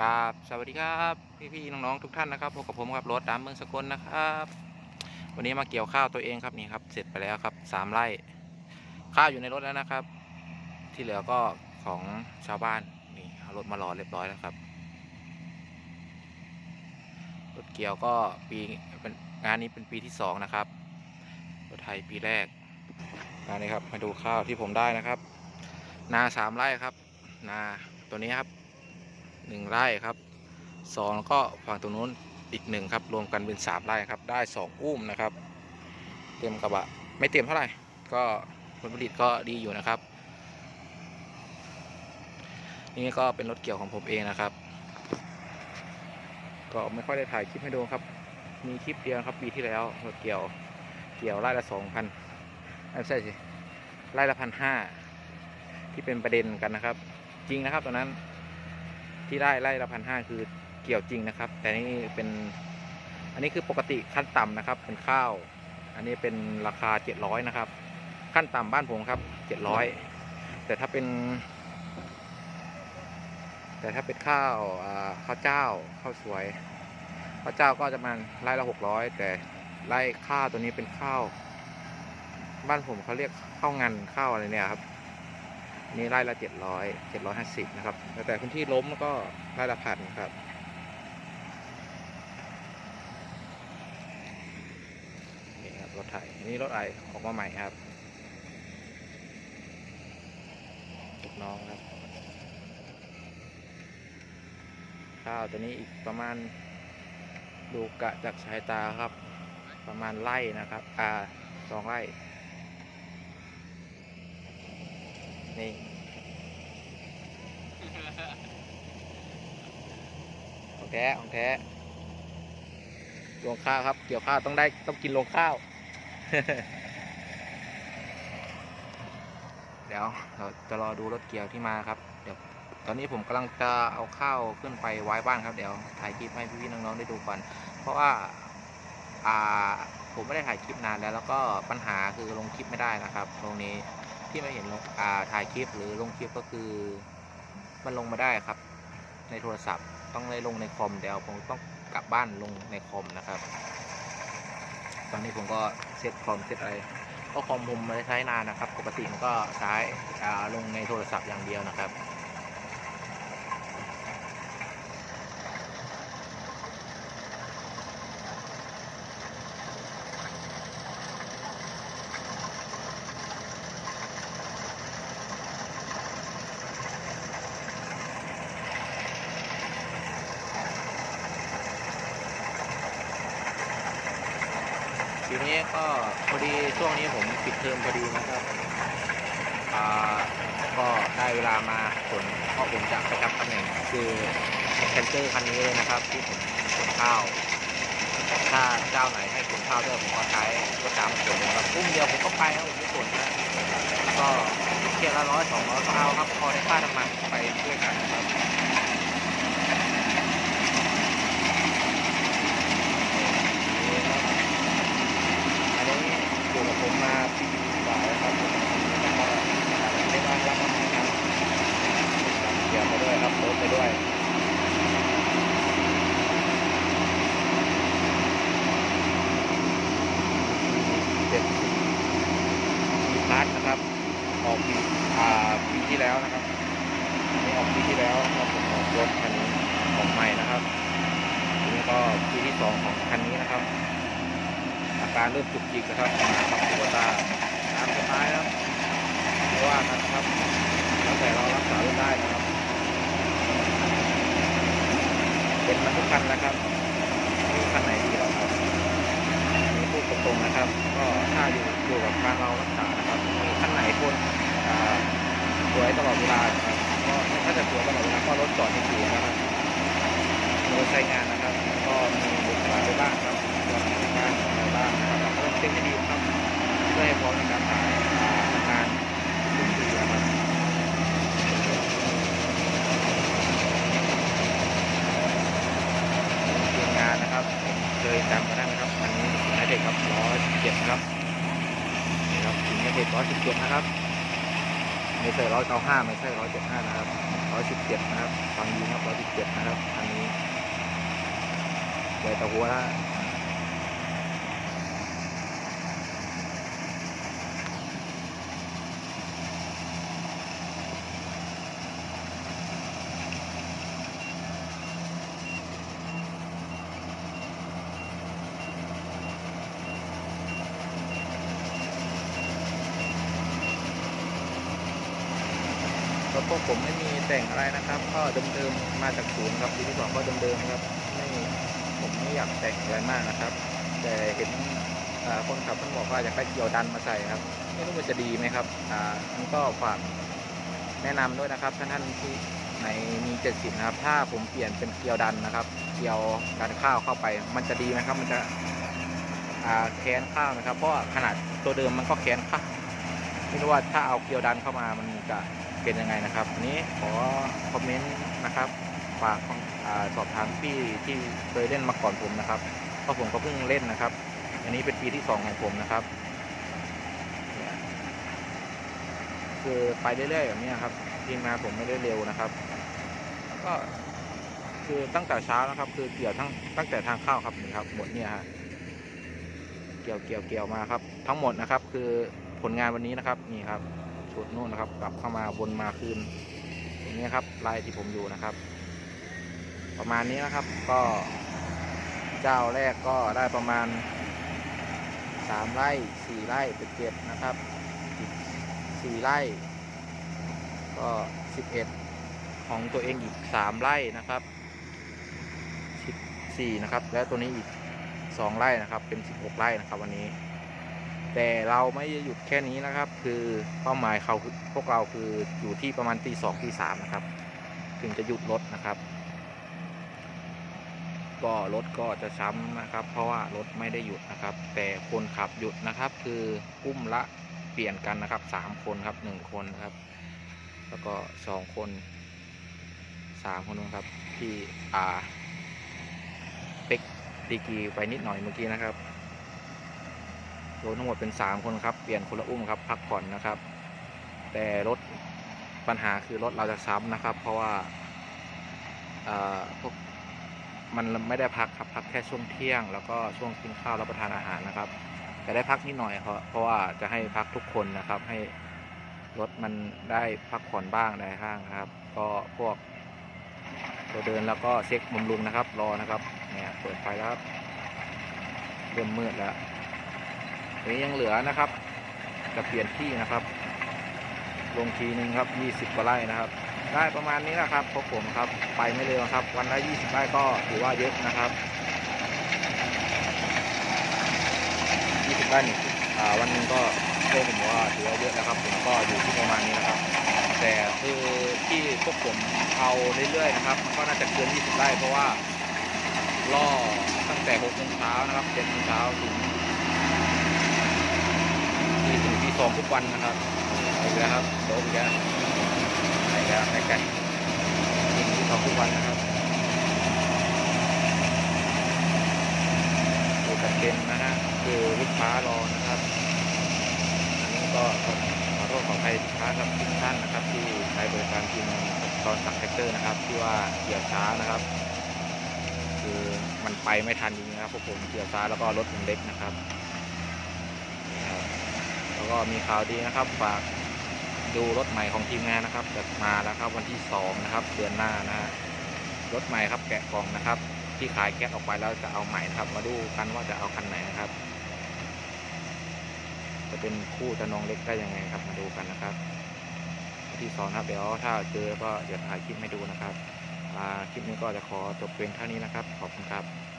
กราบสวัสดีครับพี่ๆน้องๆทุกท่านนะครับพบกับผมครับรถดำเมืองสกลนะครับ วันนี้มาเกี่ยวข้าวตัวเองครับนี่ครับ เสร็จไปแล้วครับสามไร่ข้าวอยู่ในรถแล้วนะครับ ที่เหลือก็ของชาวบ้านนี่เอารถมารอเรียบร้อยแล้วครับรถเกี่ยวก็ปีเป็นงานนี้เป็นปีที่สองนะครับรถไทยปีแรกงานนี้ครับมาดูข้าวที่ผมได้นะครับ นาสามไร่ครับ นาตัวนี้ครับ หนึ่งไร่ครับสองแล้วก็ฝั่งตรงนู้นอีกหนึ่งครับรวมกันเป็นสามไร่ครับได้สองอุ้มนะครับ เต็มกระบะไม่เต็มเท่าไหร่ก็ผลผลิตก็ดีอยู่นะครับ นี่ก็เป็นรถเกี่ยวของผมเองนะครับ ก็ไม่ค่อยได้ถ่ายคลิปให้ดูครับ มีคลิปเดียวครับปีที่แล้วรถเกี่ยวเกี่ยวไร่ละสองพันไม่ใช่สิไร่ละพันห้าที่เป็นประเด็นกันนะครับ จริงนะครับตอนนั้น ที่ได้ไล่ละพันห้าคือเกี่ยวจริงนะครับ แต่นี่เป็นอันนี้คือปกติขั้นต่ำนะครับ เป็นข้าว อันนี้เป็นราคาเจ็ดร้อยนะครับ ขั้นต่ำบ้านผมครับเจ็ดร้อยแต่ถ้าเป็น แต่ถ้าเป็นข้าวข้าวเจ้าข้าวสวยข้าวเจ้าก็จะมาไล่ละหกร้อยแต่ไล่ข้าวตัวนี้เป็นข้าว บ้านผมเขาเรียกข้าวงันข้าวอะไรเนี่ยครับ นี่ไร่ละเจ็ดร้อยเจ็ดร้อยห้าสิบนะครับแต่แต่พื้นที่ล้มก็ไร่ละพันครับนี่ครับรถไถนี่รถไอออกมาใหม่ครับลูกน้องครับ ข้าวตัวนี้อีกประมาณดูกะจากสายตาครับ ประมาณไร่นะครับ อ่าสองไร่ นี่ของแท้ของแท้ลงข้าวครับ เกี่ยวข้าวต้องได้ต้องกินลงข้าว เดี๋ยวเราจะรอดูรถเกี่ยวที่มาครับ เดี๋ยวตอนนี้ผมกำลังจะเอาข้าวขึ้นไปไว้บ้านครับ เดี๋ยวถ่ายคลิปให้พี่ๆน้องๆได้ดูก่อน เพราะว่าอ่าผมไม่ได้ถ่ายคลิปนานแล้ว แล้วก็ปัญหาคือลงคลิปไม่ได้นะครับ ตรงนี้ ที่ไม่เห็นลงอ่าถ่ายคลิปหรือลงคลิปก็คือ มันลงมาได้ครับ ในโทรศัพท์ต้องเลยลงในคอมเดี๋ยวผมต้องกลับบ้านลงในคอมนะครับ ตอนนี้ผมก็เซตคอมเซตอะไรก็คอมผมไม่ได้ใช้นานนะครับ ปกติมันก็ใช้อ่าลงในโทรศัพท์อย่างเดียวนะครับ ทีนี้ก็พอดีช่วงนี้ผมปิดเทอมพอดีนะครับอ่าก็ได้เวลามาขนเพราะผมจะประจำตำแหน่งคือแคนเซอร์คันนี้เลยนะครับ ที่ผมขนข้าว ถ้าเจ้าไหนให้ขนข้าวด้วยผมก็ใช้รถดำขนนะครับพุ่มเดียวผมก็ไปครับผมไม่ขนนะก็เที่ยวละร้อยสองร้อยก็เอาครับพอได้ค่าน้ำมันไปด้วยกันนะครับอันนี้อยู่กับผมมาปีกว่าแล้วครับแล้วก็ได้มารับมาใหม่ครับเกี่ยวไปด้วยครับรถไปด้วย เป็นมีพาร์ทนะครับ ออกปีอ่าปีที่แล้วนะครับอันนี้ออกปีที่แล้วครับผมออกรถคันนี้ออกใหม่นะครับทีนี้ก็ปีที่สองของคันนี้นะครับ อาการเริ่มจุกจิกนะครับมาครับตัวตาตามสไตล์นะครับไม่ว่ากันครับแล้วแต่เรารักษารถได้นะครับเป็นมาทุกคันนะครับม่มีคันไหนดีหรอครับอันนี้พูดตรงๆนะครับ ก็ถ้าอยู่อยู่กับทางเรารักษานะครับมีท่านไหนคนสวยตลอดเวลาครับก็ถ้าจะสวยตลอดเวลาก็รถจอดในศูนย์นะครับรถใช้งานนะครับ ก็มีบุคลากรบ้างครับส่วนงานอะไร บ้างนครับเราก็ต้องเช็คดีครับเพื่อให้พร้อมในการถ่ายอ่างานทุกปีนะครับทีมงานนะครับเคยจำกันได้ไหมครับอันนี้ถึงให้เด็กครับร้อยเจ็ดครับนี่ครับถึงให้เด็กร้อยสิบเจ็ดนะครับไม่ใช่ร้อยเก้าห้าไม่ใช่ร้อยเจ็ดห้านะครับร้อยสิบเจ็ดนะครับฟังดีครับร้อยสิบเจ็ดนะครับเหลือแต่หัวแล้ วรถพวกผมไม่มีแต่งอะไรนะครับ ก็เดิมๆมาจากศูนย์ครับปีที่สองก็เดิมๆครับไม่ผมไม่อยากแต่งอะไรมากนะครับ แต่เห็นคนขับท่านบอกว่าอยากได้เกียวดันมาใส่ครับไม่รู้ว่าจะดีไหมครับอ่ามันก็ฝากแนะนำด้วยนะครับท่านท่านที่ไหนมีเจ็ดสิบนะครับ ถ้าผมเปลี่ยนเป็นเกียวดันนะครับ เกียวดันข้าวเข้าไป มันจะดีไหมครับ มันจะอ่าแค้นข้าวนะครับ เพราะขนาดตัวเดิมมันก็แค้นข้าวไม่รู้ว่าถ้าเอาเกียวดันเข้ามามันจะ เป็นยังไงนะครับอันนี้ขอคอมเมนต์นะครับฝากอาสอบถามพี่ที่เคยเล่นมาก่อนผมนะครับเพราะผมก็เพิ่งเล่นนะครับ อันนี้เป็นปีที่สองของผมนะครับคือไปเรื่อยๆแบบนี้ครับทีมงานผมไม่ได้เร็วนะครับ ก็คือตั้งแต่เช้านะครับ คือเกี่ยวทั้งตั้งแต่ทางเข้าครับนี่ครับหมดเนี่ยฮะเกี่ยวเกี่ยวเกี่ยวมาครับ ทั้งหมดนะครับ คือผลงานวันนี้นะครับนี่ครับ ชุดนู่นนะครับ กลับเข้ามาวนมาคืนตรงนี้ครับลายที่ผมอยู่นะครับ ประมาณนี้นะครับก็ เจ้าแรกก็ได้ประมาณสามไร่สี่ไร่เป็นเจ็ดนะครับสี่ไร่ ก็สิบเอ็ดของตัวเองอีกสามไร่นะครับสิบสี่นะครับ แล้วตัวนี้อีกสองไร่นะครับ เป็นสิบหกไร่นะครับวันนี้ แต่เราไม่ได้หยุดแค่นี้นะครับ คือเป้าหมายเขาพวกเราคืออยู่ที่ประมาณตีสองตีสามนะครับ ถึงจะหยุดรถนะครับ ก็รถก็จะช้ำนะครับ เพราะว่ารถไม่ได้หยุดนะครับ แต่คนขับหยุดนะครับ คืออุ้มละเปลี่ยนกันนะครับสามคนครับหนึ่งคนครับ แล้วก็สองคนสามคนนะครับที่อ่าเป็กดีกีไปนิดหน่อยเมื่อกี้นะครับ รวมทั้งหมดเป็นสามคนครับ เปลี่ยนคนละอุ้มครับ พักผ่อนนะครับ แต่รถปัญหาคือรถเราจะซ้ำนะครับ เพราะว่าพวกมันไม่ได้พักครับพักแค่ช่วงเที่ยง แล้วก็ช่วงกินข้าวรับประทานอาหารนะครับแต่ได้พักนิดหน่อยเพราะเพราะว่าจะให้พักทุกคนนะครับ ให้รถมันได้พักผ่อนบ้างได้ห้างครับ ก็พวกตัวเดินแล้วก็เช็คบำรุงนะครับ รอนะครับเนี่ยเปิดไฟแล้วครับเริ่มมืดแล้ว นี้ยังเหลือนะครับ จะเปลี่ยนที่นะครับ ลงทีนึงครับ 20กว่าไร่นะครับ ได้ประมาณนี้นะครับพวกผมครับ ไปไม่เร็วครับ วันละ 20ไร่ก็ถือว่าเยอะนะครับ20ไร่นี่อ่าวันนึงก็พวกผมว่าถือว่าเยอะนะครับผมก็อยู่ที่ประมาณนี้นะครับ แต่คือที่พวกผมเอาเรื่อยๆนะครับก็น่าจะเกิน 20ไร่เพราะว่าล่อตั้งแต่6โมงเช้านะครับ7โมงเช้าถึง ที่สองทุกวันนะครับเอาอีกแล้วครับโดนอีกแล้วไปแล้วไปกันยิงที่สองทุกวันนะครับดูกันเต็มนะฮะคือลูกค้ารอนะครับอันนี้ก็ขอโทษขออภัยลูกค้าครับทุกท่านนะครับ ที่ใช้บริการทีมตอนสั่งแท็กเตอร์นะครับ ที่ว่าเกี่ยวช้านะครับ คือมันไปไม่ทันจริงนะครับพวกผมเกี่ยวช้าแล้วก็รถผมเล็กนะครับ แล้วก็มีข่าวดีนะครับฝากดูรถใหม่ของทีมงานนะครับจะมาแล้วครับวันที่สองนะครับเดือนหน้านะฮะรถใหม่ครับแกะกล่องนะครับ ที่ขายแก๊สออกไปแล้วจะเอาใหม่นะครับ มาดูกันว่าจะเอาคันไหนนะครับ จะเป็นคู่จะนองเล็กได้ยังไงครับ มาดูกันนะครับวันที่สองครับเดี๋ยวถ้าเจอก็เดี๋ยวถ่ายคลิปให้ดูนะครับคลิปนี้ก็จะขอจบเพียงเท่านี้นะครับ ขอบคุณครับ